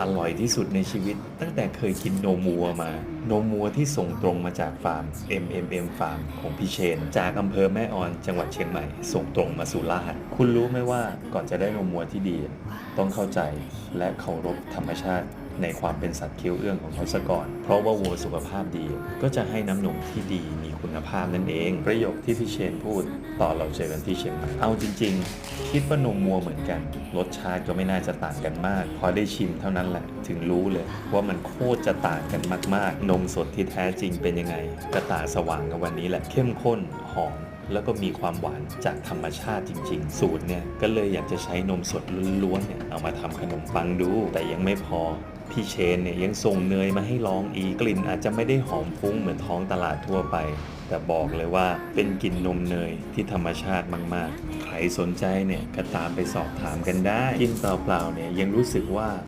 อร่อยที่สุดในชีวิต ตั้งแต่เคยกินโนมัวมานมวัวที่ส่งตรงมาจากฟาร์ม MMM ฟาร์มของพี่เชน จากอำเภอแม่ออนจังหวัดเชียงใหม่ ส่งตรงมาสุราษฎร์คุณรู้ไหมว่าก่อนจะได้นมวัวที่ดี ต้องเข้าใจและเคารพธรรมชาติในความเป็นสัตว์เคี้ยวเอื้องของเขาซะก่อน เพราะว่าวัวสุขภาพดี ก็จะให้น้ำนมที่ดีมีคุณภาพนั่นเอง ประโยคที่พี่เชนพูดตอนเราเจอกันที่เชียงใหม่ เอาจริง ๆ คิดว่านมวัวเหมือนกัน รสชาติก็ไม่น่าจะต่างกันมาก พอได้ชิมเท่านั้นแหละ ถึงรู้เลย ว่ามันโคตรจะต่างกันมาก ๆ นมสดที่แท้จริงเป็นยังไงกระตาสว่างกับวันนี้แหละเข้มข้นหอมแล้วก็มีความหวานจากธรรมชาติจริง ๆ สูตรเนี่ยก็เลยอยากจะใช้นมสดล้วนๆเนี่ยเอามาทำขนมปังดู แต่ยังไม่พอพี่เชนเนี่ยยังส่งเนยมาให้ลองอีกกลิ่นอาจจะไม่ได้หอมฟุ้งเหมือนท้องตลาดทั่วไป แต่บอกเลยว่าเป็นกลิ่นนมเนยที่ธรรมชาติมาก ๆ ใครสนใจเนี่ยก็ตามไปสอบถามกันได้ กินเปล่าๆเนี่ยยังรู้สึกว่า